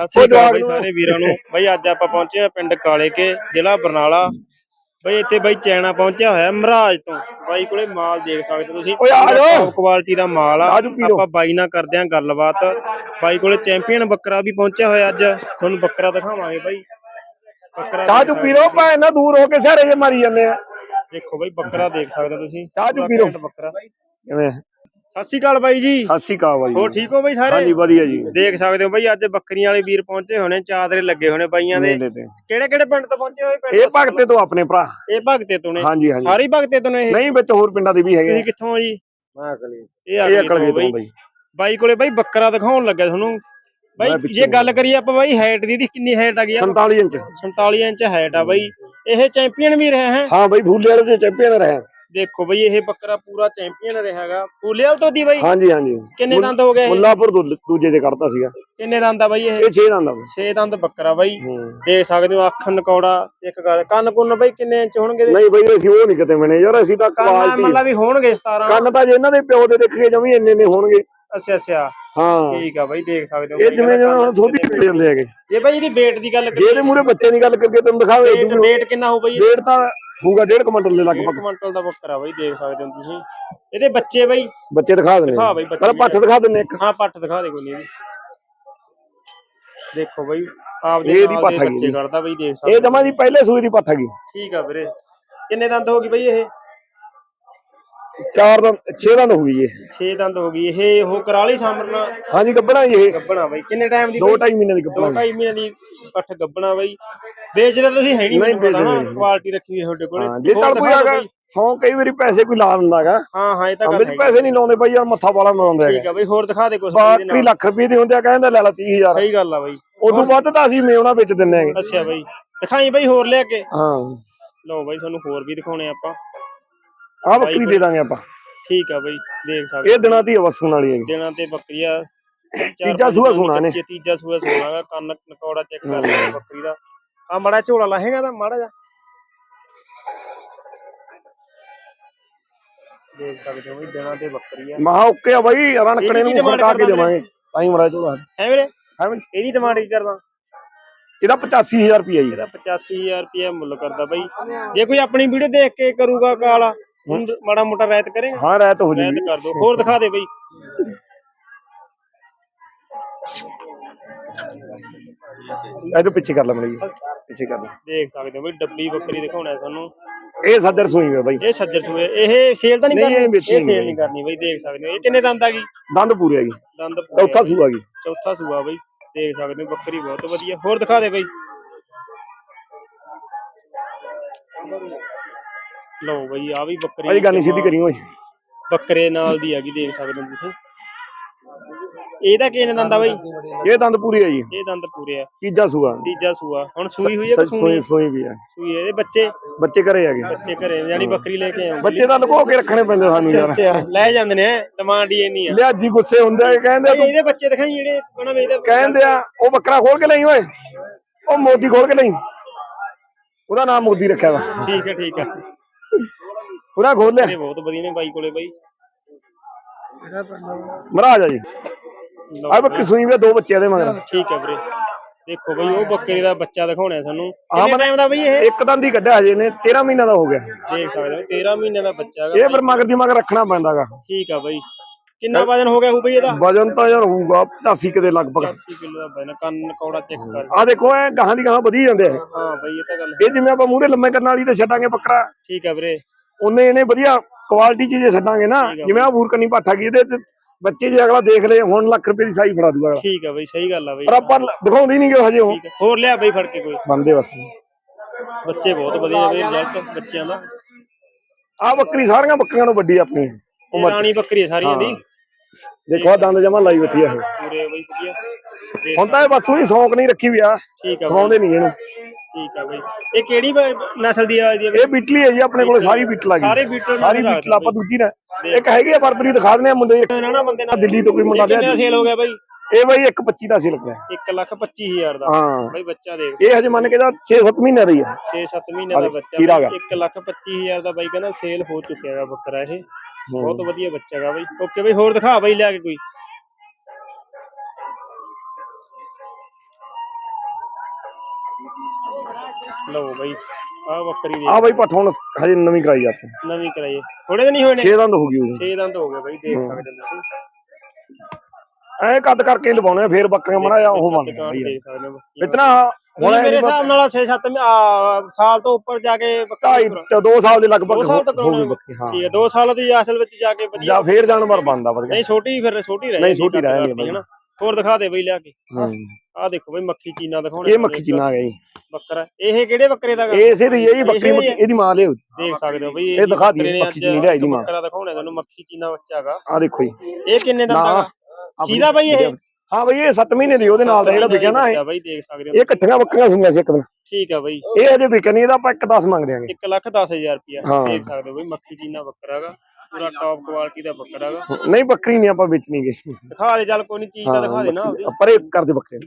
ਸਤਿ ਸ੍ਰੀ ਅਕਾਲ ਬਈ ਸਾਰੇ ਵੀਰਾਂ ਨੂੰ। ਬਈ ਅੱਜ ਆਪਾਂ ਪਹੁੰਚੇ ਆ ਪਿੰਡ ਕਾਲੇ ਕੇ ਜ਼ਿਲ੍ਹਾ ਬਰਨਾਲਾ। ਬਈ ਇੱਥੇ ਬਈ ਚੈਨਾ ਪਹੁੰਚਿਆ ਹੋਇਆ ਮਹਾਰਾਜ ਤੋਂ। ਬਾਈ ਕੋਲੇ ਮਾਲ ਦੇਖ ਸਕਦੇ ਤੁਸੀਂ। ਓਏ ਆ ਜਾਓ। ਟੌਪ ਕੁਆਲਿਟੀ ਦਾ ਮਾਲ ਆ। ਆਪਾਂ ਬਾਈ ਨਾਲ ਕਰਦੇ ਆ ਗੱਲਬਾਤ। ਬਾਈ ਕੋਲੇ ਚੈਂਪੀਅਨ ਬੱਕਰਾ ਵੀ ਪਹੁੰਚਿਆ ਹੋਇਆ ਅੱਜ। ਤੁਹਾਨੂੰ ਬੱਕਰਾ ਦਿਖਾਵਾਂਗੇ ਬਾਈ। ਬੱਕਰਾ ਚਾਹ ਚੁ ਪੀ ਲਓ ਭਾਵੇਂ ਨਾ ਦੂਰ ਹੋ ਕੇ ਸਾਰੇ ਜੇ ਮਾਰੀ ਜਾਂਦੇ ਆ। ਦੇਖੋ ਬਾਈ ਬੱਕਰਾ ਦੇਖ ਸਕਦੇ ਹੋ ਤੁਸੀਂ। ਚਾਹ ਚੁ ਪੂਰਾ ਪੀ ਲਓ। ਬੱਕਰਾ। ਕਿਵੇਂ? ਸਤਿ ਸ੍ਰੀ ਅਕਾਲ ਬਾਈ ਜੀ। ਸਤਿ ਸ਼੍ਰੀ ਅਕਾਲ ਬਾਈ ਹੋਰ ਠੀਕ ਹੋ ਬਾਈ ਸਾਰੇ? ਹਾਂਜੀ ਵਧੀਆ ਜੀ। ਦੇਖ ਸਕਦੇ ਹੋ ਬਾਈ ਅੱਜ ਬੱਕਰੀਆਂ ਵਾਲੇ ਵੀਰ ਪਹੁੰਚੇ ਹੋਣੇ ਚਾਦਰੇ ਲੱਗੇ ਹੋਣੇ ਬਾਈਆਂ ਦੇ। ਕਿਹੜੇ ਕਿਹੜੇ ਪਿੰਡ ਤੋਂ ਪਹੁੰਚੇ ਹੋਏ ਪਿੰਡ ਇਹ ਭਗਤੇ ਤੋਂ ਆਪਣੇ ਭਰਾ। ਇਹ ਭਗਤੇ ਤੋਂ ਨੇ। ਹਾਂਜੀ ਹਾਂਜੀ। ਸਾਰੇ ਹੀ ਭਗਤੇ ਤੋਂ ਨੇ ਇਹ? ਨਹੀਂ ਵਿੱਚ ਹੋਰ ਪਿੰਡਾਂ ਦੇ ਵੀ ਹੈਗੇ ਤੁਸੀਂ ਕਿੱਥੋਂ ਹੋ ਜੀ? ਮੈਂ ਅਕਲੀ ਇਹ ਅਕਲ ਤੋਂ ਬਾਈ। ਬਾਈ। ਕੋਲੇ ਬਾਈ ਬੱਕਰਾ ਦਿਖਾਉਣ ਲੱਗਾ ਤੁਹਾਨੂੰ। ਬਾਈ ਜੇ ਗੱਲ ਕਰੀਏ ਆਪਾਂ ਬਾਈ ਹਾਈਟ ਦੀ ਕਿੰਨੀ ਹਾਈਟ ਆ ਗਈ ਆ? 47 ਇੰਚ। 47 ਇੰਚ ਹਾਈਟ ਆ ਬਾਈ। ਇਹ ਚੈਂਪੀਅਨ ਵੀ ਰਿਹਾ ਹੈ? ਹਾਂ ਬਾਈ ਫੂਲੇ ਵਾਲੇ ਦੇ ਚੈਂਪੀਅਨ ਰਹੇ ਦੇਖੋ ਬਾਈ ਇਹ ਬੱਕਰਾ ਪੂਰਾ ਚੈਂਪੀਅਨ ਰਿਹਾਗਾ ਫੂਲੇਲ ਤੋਂ ਦੀ ਬਾਈ ਹਾਂਜੀ ਹਾਂਜੀ ਕਿੰਨੇ ਦੰਦ ਹੋ ਗਏ ਇਹ? ਮੁੱਲਾਪੁਰ ਦੂ- ਦੂਜੇ ਤੇ ਕੱਢਦਾ ਸੀਗਾ ਕਿੰਨੇ ਦੰਦ ਆ ਬਾਈ ਇਹ ਇਹ 6 ਦੰਦ ਆ ਬਾਈ। 6 ਦੰਦ ਬੱਕਰਾ ਬਾਈ ਹੂੰ। ਦੇਖ ਸਕਦੇ ਹੋ ਅੱਖ ਨਕੌੜਾ ਇੱਕ ਗੱਲ ਕੰਨ ਕੁੰਨ ਬਾਈ ਕਿੰਨੇ ਇੰਚ ਹੋਣਗੇ ਇਹਦੇ? ਨਹੀਂ ਬਾਈ ਅਸੀਂ ਉਹ ਨਹੀਂ ਕਿਤੇ ਮਨੇ ਯਾਰ ਅਸੀਂ ਤਾਂ ਕੰਨ ਕੁਆਲਿਟੀ ਮਤਲਬ ਵੀ ਹੋਣਗੇ 17 ਕੰਨ ਤਾਂ ਜੇ ਇਹਨਾਂ ਦੇ ਪਿਓ ਦੇ ਦੇਖੇ ਜਮੀ ਇੰਨੇ ਨੇ ਹੋਣਗੇ ਅੱਛਾ ਅੱਛਾ। ਹਾਂ। ਠੀਕ ਆ ਬਾਈ ਦੇਖ ਸਕਦੇ ਹੋ ਇਹ ਬਾਈ ਜਿਵੇਂ ਜਿਵੇਂ ਹੁਣ ਥੋੜੀ ਮਿਲ ਜਾਂਦੇ ਹੈਗੇ। ਜੇ ਬਾਈ ਇਹਦੀ weight ਦੀ ਗੱਲ ਜੇ ਇਹਦੇ ਮੂਰੇ ਬੱਚੇ ਦੀ ਗੱਲ ਕਰਕੇ ਤੈਨੂੰ ਦਿਖਾਵੇ weight weight ਕਿੰਨਾ ਹੋ ਬਾਈ ਇਹ? ਡੇਢ ਤਾਂ ਹੋਊਗਾ ਡੇਢ ਕੁਇੰਟਲ ਦੇ ਇੱਕ ਲਗਭਗ। ਕੁਇੰਟਲ ਦਾ ਬੱਕਰਾ ਬਾਈ ਦੇਖ ਸਕਦੇ ਹੋ ਤੁਸੀਂ। ਇਹਦੇ ਬੱਚੇ ਬਾਈ। ਬੱਚੇ ਦਿਖਾ ਦਿੰਦੇ ਦਿਖਾ ਬਾਈ ਬੱਚੇ ਪਹਿਲਾਂ ਪੱਠ ਦਿਖਾ ਦਿੰਦੇ ਇੱਕ। ਹਾਂ ਪੱਟ ਦਿਖਾ ਦੇ ਕੋਈ ਨਹੀਂ। ਦੇਖੋ ਬਾਈ ਆਪਦੇ ਇਹਦੀ ਨਾਲ ਦੇ ਹੈਗੀ ਬੱਚੇ ਜੀ। ਕਰਦਾ ਬਾਈ ਦੇਖ ਸਕਦੇ ਇਹ ਜਮਾ ਦੀ ਪਹਿਲੇ ਸੂਈ ਦੀ ਪੱਠ ਹੈਗੀ। ਠੀਕ ਆ ਵੀਰੇ। ਕਿੰਨੇ ਦੰਦ ਹੋ ਗਈ ਬਾਈ ਇਹ? ਚਾਰ ਦਾ 6 ਦੰਦ ਹੋ ਗਈ ਇਹ। 6 ਦੰਦ ਹੋ ਗਈ। ਇਹ ਉਹ ਕਰਾਲੀ ਸਾਹਮਣਾ ਹਾਂਜੀ ਗੱਬਣਾ ਜੀ ਇਹ। ਗੱਬਣਾ ਬਾਈ। ਕਿੰਨੇ ਟਾਈਮ ਦੀ ਦੋ ਬਾਈ? ਢਾਈ ਮਹੀਨੇ ਦੀ ਦੋ ਗੱਬਣਾ ਢਾਈ ਮਹੀਨੇ ਦੀ ਪੱਠ ਗੱਬਣਾ ਬਾਈ। ਵੇਚਦੇ ਤੁਸੀਂ ਹੈ ਨਹੀਂ ਮੈਨੂੰ ਪਤਾ ਨਾ। ਕੁਆਲਿਟੀ ਰੱਖੀ ਹੋਈ ਹੈ ਤੁਹਾਡੇ ਕੋਲੇ। ਹਾਂ ਜੇ ਚੱਲ ਕੋਈ ਆਗਾ। ਸੌ ਕਈ ਵਾਰੀ ਪੈਸੇ ਕੋਈ ਲਾ ਦਿੰਦਾਗਾ ਹਾਂ ਹਾਂ ਇਹ ਤਾਂ ਗੱਲ ਹੈ ਪੈਸੇ ਨਹੀਂ ਲਾਉਂਦੇ ਬਾਈ ਯਾਰ ਮੱਥਾ ਵਾਲਾ ਮਰਾਉਂਦੇ ਹੈਗੇ ਠੀਕ ਆ ਬਾਈ ਹੋਰ ਦਿਖਾ ਦੇ ਕੁਛ ਬਾਕੀ ਲੱਖ ਰੁਪਏ ਦੇ ਹੁੰਦੇ ਆ ਕਹਿੰਦਾ ਲੈ ਲਾ 30000 ਸਹੀ ਗੱਲ ਆ ਬਾਈ। ਉਦੋਂ ਵੱਧ ਤਾਂ ਅਸੀਂ ਮੇਵਣਾ ਵਿੱਚ ਦਿੰਨੇ ਹੈਗੇ। ਅੱਛਾ ਬਾਈ। ਦਿਖਾਈ ਬਾਈ ਹੋਰ ਲਿਆ ਕੇ। ਹਾਂ। ਲਓ ਬਾਈ ਤੁਹਾਨੂੰ ਹੋਰ ਵੀ ਦਿਖਾਉਣੇ ਆਪਾਂ। ਆਹ ਬੱਕਰੀ ਦੇ ਦਾਂਗੇ ਆਪਾਂ। ਠੀਕ ਆ ਬਾਈ ਦੇਖ ਸਕਦੇ ਇਹ ਦਿਨਾਂ ਦੀ ਵਸੂਣ ਵਾਲੀ ਹੈਗੀ। ਦਿਨਾਂ ਤੇ ਬੱਕਰੀਆ ਤੀਜਾ ਸੂਆ ਸੋਣਾ ਨੇ। ਤੀਜਾ ਸੂਆ ਸੋਣਾ ਕੰਨ ਨਕੌੜਾ ਚੈੱਕ ਕਰ ਲਿਆ ਬੱਕਰੀ ਦਾ। ਆ ਮੜਾ ਝੋਲਾ ਲਾਹੇਗਾ ਤਾਂ ਮਾੜਾ ਜਾ ਦੇਖ ਸਕਦੇ ਹੋ ਵੀ ਦਿਨਾਂ ਤੇ ਬੱਕਰੀ ਆ। ਮਹਾ ਓਕੇ ਆ ਬਾਈ ਰਣਕੜੇ ਨੂੰ ਖੜਕਾ ਕੇ ਦੇਵਾਂਗੇ। ਤਾਂ ਹੀ ਮਰਾ ਚੋਲਾ ਹੈ ਵੀਰੇ? ਹੈ ਇਹਦੀ ਡਿਮਾਂਡ ਕੀ ਕਰਦਾ? ਇਹਦਾ 85000 ਰੁਪਏ ਜੀ। ਇਹਦਾ 85000 ਰੁਪਏ ਮੁੱਲ ਕਰਦਾ ਬਾਈ। ਜੇ ਕੋਈ ਆਪਣੀ ਵੀਡੀਓ ਦੇਖ ਕੇ ਕਰੂਗਾ ਕਾਲ ਹੁਣ ਮਾੜਾ ਮੋਟਾ ਰਾਇਤ ਕਰੇਗਾ? ਹਾਂ ਰਹਿਤ ਹੋ ਰਾਇਤ ਜੀ ਕਰ ਦੋ। ਹੋਰ ਦਿਖਾ ਦੇ ਬਾਈ। ਇਹਦੇ ਪਿੱਛੇ ਕਰ ਲੈ ਮੜੀ। ਪਿੱਛੇ ਕਰ ਲੈ। ਦੇਖ ਸਕਦੇ ਹੋ ਬਈ ਡੱਬੀ ਬੱਕਰੀ ਦਿਖਾਉਣਾ ਹੈ ਤੁਹਾਨੂੰ। ਇਹ ਸੱਜਰ ਸੂਈ ਹੈ ਬਾਈ। ਇਹ ਸੱਜਰ ਸੂਏ ਇਹ ਸੇਲ ਤਾਂ ਨਹੀਂ ਨਹੀਂ, ਇਹ ਕਰਨੀ ਵੇਚਣੀ ਇਹ ਸੇਲ ਨਹੀਂ ਨਹੀਂ ਕਰਨੀ ਬਈ ਦੇਖ ਸਕਦੇ ਹੋ। ਇਹ ਕਿੰਨੇ ਦੰਦ ਆ ਗਈ? ਦੰਦ ਪੂਰੇ ਆ ਜੀ ਦੰਦ ਪੂਰੇ ਚੌਥਾ ਆ। ਸੂਆ ਗਈ। ਚੌਥਾ ਸੂਆ ਬਈ। ਦੇਖ ਸਕਦੇ ਹੋ ਬੱਕਰੀ ਬਹੁਤ ਵਧੀਆ। ਹੋਰ ਦਿਖਾ ਦੇ ਬਈ। ਲਓ ਬਈ ਆ ਵੀ ਬੱਕਰੀ ਅਜੀ ਗਾਨੀ ਸਿੱਧੀ ਕਰੀ ਓਏ ਬੱਕਰੇ ਨਾਲ ਦੀ ਹੈਗੀ ਦੇਖ ਸਕਦੇ ਹੋ ਤੁਸੀਂ। ਇਹਦਾ ਕਿੰਨੇ ਦੰਦ ਆ ਬਈ? ਇਹ ਦੰਦ ਪੂਰੇ ਆ ਜੀ। ਇਹ ਦੰਦ ਪੂਰੇ ਆ। ਤੀਜਾ ਸੂਆ। ਤੀਜਾ ਸੂਆ। ਹੁਣ ਸੂਈ ਹੋਈ ਹੈ ਕਿ ਸੂਈ ਸੂਈ? ਵੀ ਆ। ਸੂਈ ਇਹਦੇ ਬੱਚੇ? ਬੱਚੇ ਘਰੇ ਆ ਗਏ ਬੱਚੇ ਘਰੇ ਯਾਨੀ ਬੱਕਰੀ ਲੈ ਕੇ ਆਉਂਗੇ ਬੱਚੇ ਤਾਂ ਲੁਕੋ ਕੇ ਰੱਖਣੇ ਪੈਂਦੇ ਸਾਨੂੰ ਯਾਰ। ਅੱਛਾ। ਲੈ ਜਾਂਦੇ ਨੇ ਡਿਮਾਂਡ ਹੀ ਇੰਨੀ ਆ। ਲਿਆਜੀ ਗੁੱਸੇ ਹੁੰਦੇ ਆ ਕਹਿੰਦੇ ਬਈ ਇਹਦੇ ਬੱਚੇ ਦਿਖਾਈ ਜਿਹੜੇ ਉਹਨਾਂ ਵੇਚਦੇ ਕਹਿੰਦੇ ਆ ਉਹ ਬੱਕਰਾ ਖੋਲ ਕੇ ਲਈ ਓਏ। ਉਹ ਮੋਦੀ ਖੋਲ ਕੇ ਲਈ। ਉਹਦਾ ਨਾਮ ਮੋਦੀ ਰੱਖਿਆ ਵਾ। ਠੀਕ ਹੈ ਠੀਕ ਹੈ ਪੂਰਾ ਖੋਲ ਲਿਆ। ਇਹ ਬਹੁਤ ਵਧੀਆ ਨੇ ਬਾਈ ਕੋਲੇ ਬਾਈ। ਮਹਾਰਾਜ ਆ ਜੀ। ਲਓ ਆ ਬੱਕਰੀ ਸੂਈ ਵੀ ਆ, ਦੋ ਬੱਚੇ ਇਹਦੇ ਮਗਰ। ਠੀਕ ਹੈ ਵੀਰੇ। ਦੇਖੋ ਬਈ ਉਹ ਬੱਕਰੀ ਦਾ ਬੱਚਾ ਦਿਖਾਉਣਾ ਤੁਹਾਨੂੰ ਹਾਂ, ਕਿੰਨੇ ਟਾਈਮ ਦਾ ਬਈ ਇਹ? ਇੱਕ ਦੰਦ ਹੀ ਕੱਢਿਆ ਹਜੇ ਨੇ 13 ਮਹੀਨਾ ਦਾ ਹੋ ਗਿਆ। ਦੇਖ ਸਕਦੇ ਹੋ 13 ਮਹੀਨੇ ਦਾ ਬੱਚਾ ਹੈਗਾ ਇਹ ਫਿਰ ਮਗਰ ਦੀ ਮਗਰ ਰੱਖਣਾ ਪੈਂਦਾਗਾ ਠੀਕ ਆ ਬਈ। ਕਿੰਨਾ ਵਜਨ ਹੋ ਗਿਆ ਹੋ ਬਈ ਇਹਦਾ? ਵਜਨ ਤਾਂ ਯਾਰ ਹੋਊਗਾ 85 ਕਿਤੇ ਲਗਭਗ। 80 ਕਿਲੋ ਦਾ ਵਜਨ ਕੰਨ ਕੌੜਾ ਚੈੱਕ ਕਰ। ਆ ਦੇਖੋ ਇਹ ਗਾਹਾਂ ਦੀ ਗਾਹਾਂ ਵਧੀ ਜਾਂਦੇ ਆ। ਹਾਂ ਬਈ ਇਹ ਤਾਂ ਗੱਲ ਇਹ ਜਿਵੇਂ ਆਪਾਂ ਮੂਹਰੇ ਲੰਮੇ ਕਰਨ ਵਾਲੀ ਤੇ ਛੱਡਾਂਗੇ ਬੱਕਰਾ। ਠੀਕ ਆ ਵੀਰੇ। ਉਹਨੇ ਇਹਨੇ ਵਧੀਆ ਕੁਆਲਿਟੀ ਚ ਜੇ ਛੱਡਾਂਗੇ ਨਾ। ਜਿਵੇਂ ਆ ਬੂਰਕਨੀ ਪਾਠਾ ਗਈ ਇਹਦੇ ਚ ਬੱਚੇ ਜੇ ਅਗਲਾ ਦੇਖ ਲੇ ਹੁਣ ਲੱਖ ਰੁਪਏ ਦੀ ਸਾਈ ਫੜਾ ਦੂਗਾ ਅਗਲਾ। ਠੀਕ ਆ ਬਈ ਸਹੀ ਗੱਲ ਆ ਬਈ। ਪਰ ਆਪਾਂ ਦਿਖਾਉਂਦੀ ਨਹੀਂ ਕਿ ਹਜੇ ਉਹ। ਠੀਕ ਆ। ਹੋਰ ਲਿਆ ਬਈ ਫੜ ਕੇ ਕੋਈ। ਬੰਦੇ ਬਸ। ਬੱਚੇ ਬਹੁਤ ਵਧੀਆ ਬਈ ਰਿਜ਼ਲਟ ਬੱਚਿਆਂ ਦਾ। ਆ ਬੱਕਰੀ ਸਾਰੀਆਂ ਬੱਕਰੀਆਂ ਨੂੰ ਵੱਡੀ ਆਪਣੀ ਇਹ ਰਾਣੀ ਬੱਕਰੀ ਸਾਰੀਆਂ ਦੀ। ਦੇਖੋ ਦੰਦ ਜਮਾ ਲਾਈ ਬੈਠੀ ਆ ਇਹ। ਪੂਰੇ ਬਈ ਵਧੀਆ। ਤੇ ਹੁਣ ਤਾਂ ਇਹ ਬਸ ਉਹੀ ਸ਼ੌਂਕ ਨਹੀਂ ਰੱਖੀ ਵੀ ਆ। ਠੀਕ ਆ ਬਈ। ਸਵਾਉਂਦੇ ਨਹੀਂ ਇਹਨੂੰ। ਠੀਕ ਆ ਬਈ। ਇਹ ਕਿਹੜੀ ਬ- ਨਸਲ ਦੀ ਆ ਇਹਦੀ ਇਹ ਬੀਟਲੀ ਹੈ ਜੀ ਆਪਣੇ ਕੋਲ ਸਾਰੀ ਬੀਟਲ ਆ। ਗਈ ਸਾਰੇ ਬੀਟਲ ਨੂੰ ਸਾਰੀ ਬੀਟਲ ਆਪਾਂ ਦੂਜੀ ਨਾ। ਇੱਕ ਹੈਗੀ ਆ ਬਰਬਰੀ ਦਿਖਾ ਦਿੰਦੇ ਆ ਮੁੰਡੇ ਨਾ ਨਾ ਬੰਦੇ ਨਾਲ ਦਿੱਲੀ ਤੋਂ ਕੋਈ ਮੁੰਡਾ ਕਿੰਨੇ ਦਾ ਲਿਆ ਸੇਲ ਹੋ ਗਿਆ ਬਈ? ਇਹ ਬਾਈ 125 ਦਾ ਸੀ ਲੱਗਿਆ 1 ਲੱਖ 25000 ਦਾ। ਹਾਂ। ਬਈ ਬੱਚਾ ਦੇਖ। ਇਹ ਹਜੇ ਮੰਨ ਕੇ ਦਾ 6-7 ਮਹੀਨੇ ਦਾ ਹੀ ਆ। 6-7 ਮਹੀਨੇ ਦਾ ਬੱਚਾ ਖੀਰਾ ਗਾ। 1 ਲੱਖ 25000 ਦਾ ਬਾਈ ਕਹਿੰਦਾ ਸੇਲ ਹੋ ਚੁੱਕਿਆ ਹੈਗਾ ਬੱਕਰਾ ਇਹ। ਬਹੁਤ ਵਧੀਆ ਬੱਚਾ ਹੈਗਾ ਬਾਈ। ਓਕੇ ਬਈ ਹੋਰ ਦਿਖਾ ਬਾਈ ਲਿਆ ਕੇ ਕੋਈ। ਲਓ ਬਾਈ ਆ ਬੱਕਰੀ ਆ ਦੇ ਬਾਈ ਪੱਠ ਹੁਣ ਹਜੇ ਨਵੀਂ ਕਰਾਈ ਆਪਾਂ ਨਵੀਂ ਕਰਾਈ ਥੋੜੇ ਦਿਨ ਹੀ ਹੋਏ ਨੇ। 6 ਦੰਦ ਹੋ ਗਈ ਉਹਦੀ 6 ਦੰਦ ਹੋ ਗਏ ਬਾਈ ਦੇਖ ਸਕਦੇ ਹੋ ਤੁਸੀਂ। ਐ ਕੱਦ ਕਰਕੇ ਲਵਾਉਣੇ ਆ, ਫੇਰ ਬੱਕਰੀਆਂ ਜਾ ਉਹ ਬਣ ਦੁਕਾਨ ਦੇਖ ਸਕਦੇ ਹੋ ਬੱਕਰੀਆਂ। ਇਤਨਾ ਹੁਣ ਮੇਰੇ ਹਿਸਾਬ ਨਾਲ 6-7 ਸਾਲ ਤੋਂ ਉੱਪਰ ਜਾ ਕੇ ਬੱਕਰੀ ਢਾਈ ਤੇ 2 ਸਾਲ ਦੇ ਲਗਭਗ ਦੋ ਸਾਲ ਤੱਕ ਹੋ ਗਈ। ਬੱਕਰੀ ਹਾਂ। ਠੀਕ ਹੈ 2 ਸਾਲ ਦੀ ਅਸਲ ਵਿੱਚ ਜਾ ਕੇ ਵਧੀਆ। ਜਾਂ ਫੇਰ ਜਾਨਵਰ ਬਣਦਾ ਵਧੀਆ। ਨਹੀਂ ਛੋਟੀ ਫਿਰ ਛੋਟੀ ਰਹਿ ਨਹੀਂ, ਛੋਟੀ ਰਹਿ ਜਾਂਦੀ ਹੋਰ ਦਿਖਾ ਦੇ ਬਈ ਲਿਆ ਕੇ। ਹਾਂ। ਆਹ ਦੇਖੋ ਬਈ ਮੱਖੀ ਚੀਨਾ ਦਿਖਾਉਣੇ ਇਹ ਮੱਖੀ ਚੀਨਾ ਆ ਗਈ ਬੱਕਰਾ ਇਹ ਕਿਹੜੇ ਬੱਕਰੇ ਦਾ ਗਾ? ਇਹ ਦੀ ਹੈ ਜੀ ਬੱਕਰੀ। ਇਹਦੀ ਮਾਂ ਲਿਓ ਦੇਖ ਸਕਦੇ ਹੋ ਬਈ ਇਹ ਦਿਖਾ ਦਈਏ, ਬੱਕਰੇ ਚੀਨੀ ਲਿਆਈ ਦੀ ਮਾਂ। ਬੱਕਰਾ ਦਿਖਾਉਣੇ ਤੁਹਾਨੂੰ ਮੱਖੀ ਚੀਨਾ ਬੱਚਾ ਹੈਗਾ ਆ ਦੇਖੋ ਜੀ। ਇਹ ਕਿੰਨੇ ਦਾ ਨਾ ਹੈਗਾ ਆਪਣੀ ਕਿਹਦਾ ਬਾਈ ਇਹ? ਹਾਂ ਬਈ ਇਹ 7 ਮਹੀਨੇ ਦੀ ਉਹਦੇ ਨਾਲ ਦਾ ਜਿਹੜਾ ਵਿਕਿਆ ਨਾ ਇਹ। ਬੱਚਾ ਬਾਈ ਦੇਖ ਸਕਦੇ ਹੋ ਇਹ ਇਕੱਠੀਆਂ ਬੱਕਰੀਆਂ ਸੁਣੀਆਂ ਸੀ ਇੱਕ ਦਿਨ। ਠੀਕ ਆ ਬਾਈ। ਇਹ ਅਜੇ ਨਹੀਂ ਇਹਦਾ ਆਪਾਂ 1 10 ਮੰਗਦੇ ਆਂਗੇ। 1 ਲੱਖ 10000 ਰੁਪਿਆ ਹਾਂ। ਦੇਖ ਸਕਦੇ ਹੋ ਬਈ ਮੱਖੀ ਚੀਨਾ ਬੱਕਰਾ ਹੈਗਾ ਪੂਰਾ ਟੌਪ ਕੁਆਲਿਟੀ ਦਾ ਬੱਕਰਾ ਹੈਗਾ। ਨਹੀਂ ਬੱਕਰੀ ਨਹੀਂ ਆਪਾਂ ਵੇਚਣੀ ਗੇ ਦਿਖਾ ਦੇ ਚੱਲ ਕੋਈ ਨਹੀਂ ਚੀਜ਼ ਤਾਂ ਦਿਖਾ ਦੇ ਨਾ ਆਪਦੀ। ਪਰੇ ਕਰਦੇ ਬੱਕਰੇ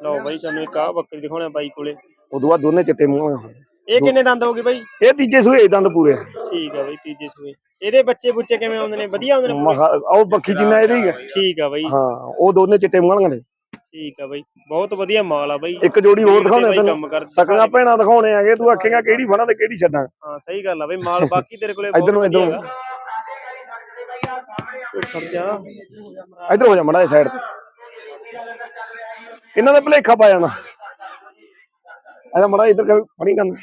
ਲਓ ਬਾਈ ਤੁਹਾਨੂੰ ਇੱਕ ਆ ਬੱਕਰੀ ਦਿਖਾਉਣਾ ਬਾਈ ਕੋਲੇ। ਉਦੋਂ ਬਾਅਦ ਦੋਨੇ ਚਿੱਟੇ ਮੂੰਹ ਵਾਲੇ ਹੋਣੇ। ਇਹ ਕਿੰਨੇ ਦੰਦ ਹੋਗੇ ਬਾਈ? ਇਹ ਤੀਜੇ ਸੂਏ ਦੰਦ ਪੂਰੇ। ਠੀਕ ਆ ਬਾਈ ਤੀਜੇ ਸੂਏ। ਇਹਦੇ ਬੱਚੇ ਬੁੱਚੇ ਕਿਵੇਂ ਆਉਂਦੇ ਨੇ? ਵਧੀਆ ਆਉਂਦੇ ਨੇ ਮਹਾ ਉਹ ਬੱਖੀ ਜਿੰਨਾ ਇਹਦੀ ਹੈ। ਠੀਕ ਆ ਬਾਈ। ਹਾਂ ਉਹ ਦੋਨੇ ਚਿੱਟੇ ਮੂੰਹ ਵਾਲੀਆਂ ਨੇ। ਠੀਕ ਆ ਬਾਈ ਬਹੁਤ ਵਧੀਆ ਮਾਲ ਆ ਬਾਈ। ਇੱਕ ਜੋੜੀ ਹੋਰ ਦਿਖਾਉਣੇ ਬਾਈ ਤੈਨੂੰ। ਕੰਮ ਕਰ ਸਕੀਆਂ ਭੈਣਾਂ ਦਿਖਾਉਣੇ ਆਗੇ ਤੂੰ ਆਖੇਗਾ ਕਿਹੜੀ ਫੜਾਂ ਤੇ ਕਿਹੜੀ ਛੱਡਾਂ। ਹਾਂ ਸਹੀ ਗੱਲ ਆ ਬਾਈ ਮਾਲ ਬਾਕੀ ਤੇਰੇ ਕੋਲੇ ਇੱਧਰ ਨੂੰ, ਇੱਧਰ ਨੂੰ। ਇੱਧਰ ਹੋ ਜਾ ਮੜਾ ਸਾਈਡ ਤੇ। ਇਹਨਾਂ ਦਾ ਭਲੇਖਾ ਪਾ ਜਾਣਾ। ਇਹਦਾ ਮੜਾ ਇੱਧਰ ਕਰ ਫੜੀ ਕੰਨ।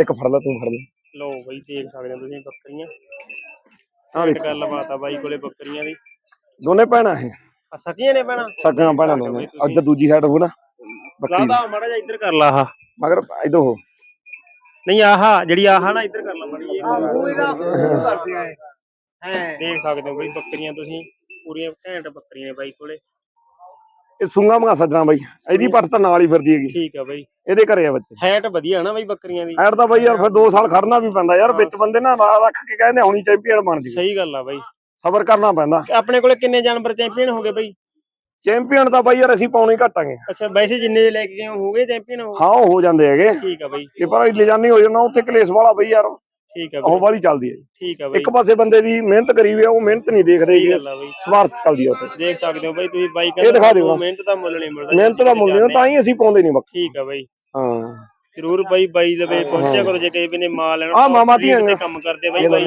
ਇੱਕ ਫੜ ਲੈ ਤੂੰ ਫੜ ਲੈ। ਲਓ ਬਾਈ ਦੇਖ ਸਕਦੇ ਹੋ ਤੁਸੀਂ ਬੱਕਰੀਆਂ। ਆ ਦੇਖ ਗੱਲ ਬਾਤ ਆ ਬਾਈ ਕੋਲੇ ਬੱਕਰੀਆਂ ਦੀ। ਦੋਨੇ ਭੈਣਾਂ ਇਹ। ਆ ਸਕੀਆਂ ਨੇ ਭੈਣਾਂ? ਸਕੀਆਂ ਭੈਣਾਂ ਦੋਨੇ। ਇੱਧਰ ਦੂਜੀ ਸਾਈਡ ਹੋ ਨਾ ਬੱਕਰੀ ਦੀ। ਲਾਦਾ ਮੜਾ ਜਾ ਇੱਧਰ ਕਰ ਲਾ ਆਹ। ਮਗਰ ਇੱਧਰ ਹੋ। ਨਹੀਂ ਆਹ ਜਿਹੜੀ ਆਹ ਨਾ ਇੱਧਰ ਕਰ ਲਾ ਮੜੀ ਦੇਖ ਸਕਦੇ ਹੋ ਬਾਈ ਬੱਕਰੀਆਂ ਤੁਸੀਂ ਪੂਰੀਆਂ ਘੈਂਟ ਬੱਕਰੀਆਂ ਨੇ ਬਾਈ ਕੋਲੇ। ਇਹ ਸੁੰਗਾ ਮਗਾ ਸੱਜਣਾ ਬਾਈ। ਇਹਦੀ ਪੱਟ ਤਾਂ ਨਾਲ ਹੀ ਫਿਰਦੀ ਹੈਗੀ। ਠੀਕ ਆ ਬਾਈ। ਇਹਦੇ ਘਰੇ ਆ ਬੱਚੇ। ਹੈਟ ਵਧੀਆ ਨਾ ਬਾਈ ਬੱਕਰੀਆਂ ਦੀ। ਐਡ ਤਾਂ ਬਾਈ ਯਾਰ ਫਿਰ 2 ਸਾਲ ਖੜਨਾ ਵੀ ਪੈਂਦਾ ਯਾਰ ਵਿੱਚ ਬੰਦੇ ਨਾ ਲਾ ਰੱਖ ਕੇ ਕਹਿੰਦੇ ਹੁਣੀ ਚੈਂਪੀਅਨ ਬਣਦੀ ਸਹੀ ਗੱਲ ਆ ਬਾਈ। ਸਬਰ ਕਰਨਾ ਪੈਂਦਾ। ਆਪਣੇ ਕੋਲੇ ਕਿੰਨੇ ਜਾਨਵਰ ਚੈਂਪੀਅਨ ਹੋ ਗਏ ਬਾਈ? ਚੈਂਪੀਅਨ ਤਾਂ ਬਾਈ ਯਾਰ ਅਸੀਂ ਪਾਉਣੇ ਘਟਾਂਗੇ ਅੱਛਾ ਵੈਸੇ ਜਿੰਨੇ ਲੈ ਕੇ ਗਏ ਹੋ ਗਏ ਚੈਂਪੀਅਨ ਹੋ ਹਾਂ ਉਹ ਹੋ ਜਾਂਦੇ ਹੈਗੇ। ਠੀਕ ਆ ਬਾਈ। ਇਹ ਪਰ ਲੈ ਜਾਣੀ ਹੋ ਜਾਣਾ ਉੱਥੇ ਕਲੇਸ਼ ਵਾਲਾ ਬਈ ਯਾਰ। ਠੀਕ ਆ ਬਾਈ। ਵਾਲੀ ਚੱਲਦੀ ਹੈ ਠੀਕ ਆ ਬਾਈ। ਇੱਕ ਪਾਸੇ ਬੰਦੇ ਦੀ ਮਿਹਨਤ ਕਰੀ ਵੀ ਆ, ਉਹ ਮਿਹਨਤ ਨਹੀਂ ਦੇਖਦੇ ਜੀ। ਗੱਲ ਆ ਬਾਈ। ਸਵਾਰਥ ਚੱਲਦੀ ਆ ਉੱਥੇ। ਦੇਖ ਸਕਦੇ ਹੋ ਬਾਈ ਤੁਸੀਂ ਬਾਈ ਇਹ ਦਿਖਾ ਦਿਓ ਮਿਹਨਤ ਦਾ ਮੁੱਲ ਨਹੀਂ ਮਿਲਦਾ ਮਿਹਨਤ ਦਾ ਮੁੱਲ ਨਹੀਂ ਤਾਂ ਹੀ ਅਸੀਂ ਪਾਉਂਦੇ ਨਹੀਂ ਬੱਕ। ਠੀਕ ਆ ਬਾਈ। ਹਾਂ। ਜ਼ਰੂਰ ਬਾਈ ਬਾਈ ਲਵੇ ਪਹੁੰਚਿਆ ਕਰੋ ਜੇ ਕਿਸੇ ਨੇ ਮਾਲ ਲੈਣਾ ਆਹ ਮਾਮਾ ਦੀਆਂ ਤੇ ਕੰਮ ਕਰਦੇ ਬਾਈ ਬਾਈ।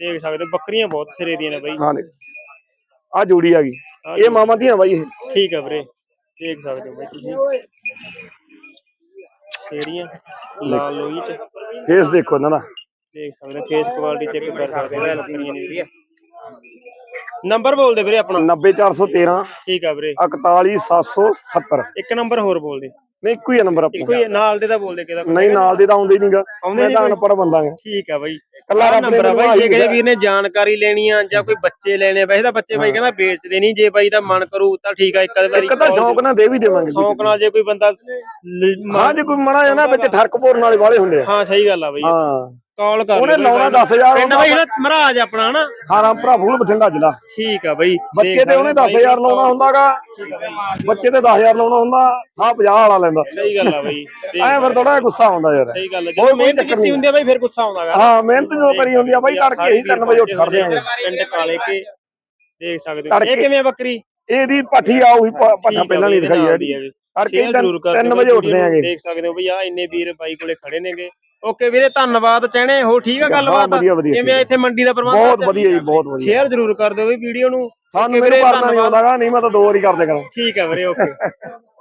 ਦੇਖ ਸਕਦੇ ਹੋ ਬੱਕਰੀਆਂ ਬਹੁਤ ਸਿਰੇ ਦੀਆਂ ਨੇ ਬਾਈ। ਹਾਂ ਦੇਖ। ਆ ਜੋੜੀ ਆ ਗਈ। ਇਹ ਮਾਮਾ ਦੀਆਂ ਬਾਈ ਇਹ। ਠੀਕ ਆ ਵੀਰੇ ਦੇਖ ਸਕਦੇ ਹੋ ਬਾਈ ਤੁਸੀਂ। ਕਿਹੜੀਆਂ? ਲਾਲ ਲੋਈ ਚ। ਫੇਸ ਦੇਖੋ ਇਹਨਾਂ ਦਾ। ਦੇਖ ਸਕਦੇ ਹੋ ਫੇਸ ਕੁਆਲਿਟੀ ਚੈੱਕ ਕਰ ਸਕਦੇ ਹੋ ਬੱਕਰੀਆਂ ਦੀ ਨੰਬਰ ਬੋਲ ਦੇ ਵੀਰੇ ਆਪਣਾ। 90413 ਠੀਕ ਆ ਵੀਰੇ। 41770 ਇੱਕ ਨੰਬਰ ਹੋਰ ਬੋਲ ਦੇ। ਨਹੀਂ ਇੱਕੋ ਹੀ ਆ ਨੰਬਰ ਆਪਣਾ। ਹੀ ਨਾਲ ਦੇ ਦਾ ਬੋਲ ਦੇ ਕਿਹਦਾ ਨਹੀਂ ਨਾਲ ਦੇ ਤਾਂ ਆਉਂਦੇ ਨਹੀਂਗਾ ਆਉਂਦੇ ਮੈਂ ਨੀ ਤਾਂ ਕੋਈ? ਅਨਪੜ੍ਹ ਬੰਦਾ ਗਾ ਠੀਕ ਆ ਬਾਈ। ਕੱਲਾ ਆਹ ਰੱਬ ਨੇ ਨੰਬਰ ਆ ਬਾਈ ਜੇ ਕਿਸੇ ਵੀਰ ਨੇ ਜਾਣਕਾਰੀ ਲੈਣੀ ਆ ਜਾਂ ਕੋਈ ਬੱਚੇ ਲੈਣੇ ਆ ਵੈਸੇ ਤਾਂ ਬੱਚੇ ਬਾਈ ਕਹਿੰਦਾ ਵੇਚਦੇ ਨਹੀਂ ਜੇ ਬਾਈ ਦਾ ਮਨ ਕਰੂ ਤਾਂ ਠੀਕ ਆ ਇੱਕ ਅੱਧ ਵਾਰੀ ਇੱਕ ਤਾਂ ਸ਼ੌਂਕ ਨਾਲ ਦੇ ਵੀ ਦੇਵਾਂਗੇ। ਸ਼ੌਂਕ ਨਾਲ ਜੇ ਕੋਈ ਬੰਦਾ ਹਾਂ ਜੇ ਕੋਈ ਮਣਾ ਹੈ ਨਾ ਵਿੱਚ ਠਰਕ ਭੋਰਨ ਵਾਲੇ ਵਾਲੇ ਹੁੰਦੇ ਆ। ਹਾਂ ਸਹੀ ਗੱਲ ਆ ਬਾਈ। ਹਾਂ। ਕਾਲ ਕਰ ਉਹਨੇ ਲਾਉਣਾ ਬਾਈ 10000 ਪਿੰਡ ਬਾਈ ਨਾ ਮਹਾਰਾਜ ਆਪਣਾ ਨਾ ਹਾਰਾਮਪੁਰਾ ਫੂਲ ਬਠਿੰਡਾ ਜ਼ਿਲ੍ਹਾ। ਠੀਕ ਆ ਬਾਈ। ਬੱਚੇ ਤੇ ਉਹਨੇ 10000 ਲਾਉਣਾ ਹੁੰਦਾਗਾ। ਬੱਚੇ ਤੇ 10000 ਲਾਉਣਾ ਹੁੰਦਾ ਹਾਂ 50 ਵਾਲਾ ਲੈਂਦਾ। ਸਹੀ ਗੱਲ ਆ ਬਾਈ। ਐ ਫਿਰ ਥੋੜਾ ਗੁੱਸਾ ਆਉਂਦਾ ਯਾਰ। ਸਹੀ ਗੱਲ ਆ। ਜਦੋਂ ਮਿਹਨਤ ਕੀਤੀ ਹੁੰਦੀ ਆ ਬਾਈ ਫਿਰ ਗੁੱਸਾ ਆਉਂਦਾਗਾ ਹਾਂ ਮਿਹਨਤ ਜੋ ਕਰੀ ਹੁੰਦੀ ਆ ਬਾਈ ਤੜਕੇ ਅਸੀਂ 3 ਵਜੇ ਉੱਠ ਖੜਦੇ ਆਂ। ਪਿੰਡ ਕਾਲੇ ਕੇ ਦੇਖ ਸਕਦੇ ਹੋ। ਤੜਕੇ। ਇਹ ਕਿਵੇਂ ਆ ਬੱਕਰੀ? ਇਹਦੀ ਪਾਠੀ ਆ ਉਹੀ ਪ- ਪੱਠਾ ਠੀਕ ਆ ਪਹਿਲਾਂ ਬਾਈ, ਨਹੀਂ ਦਿਖਾਈ ਇਹਦੇ ਨਾਲ ਹੈ ਦੀ ਆ ਵੀ। ਤੜਕੇ ਸ਼ੇਅਰ ਜ਼ਰੂਰ ਕਰ 3 ਵਜੇ ਉੱਠਦੇ ਆਂਗੇ। ਦੇਖ ਸਕਦੇ ਹੋ ਬਈ ਆ ਇੰਨੇ ਵੀਰ ਬਾਈ ਕੋਲੇ ਖੜੇ ਨੇਗੇ। ਓਕੇ ਵੀਰੇ ਧੰਨਵਾਦ ਚਹਿਣੇ ਹੋ ਠੀਕ ਆ ਗੱਲਬਾਤ? ਆ। ਇੱਥੇ ਮੰਡੀ ਦਾ ਪ੍ਰਬੰਧ ਬਹੁਤ ਵਧੀਆ ਜੀ ਬਹੁਤ ਵਧੀਆ। ਸ਼ੇਅਰ ਜ਼ਰੂਰ ਕਰ ਦਿਓ ਵੀ ਵੀਡੀਓ ਨੂੰ। ਸਾਨੂੰ ਵੀਰੇ, ਕਰਨਾ ਨਹੀਂ। ਆਉਂਦਾਗਾ ਨਹੀਂ ਮੈਂ ਤਾਂ ਦੋ ਵਾਰੀ ਕਰਦੇ ਕਰਾਂ। ਠੀਕ ਆ ਵੀਰੇ ਓਕੇ।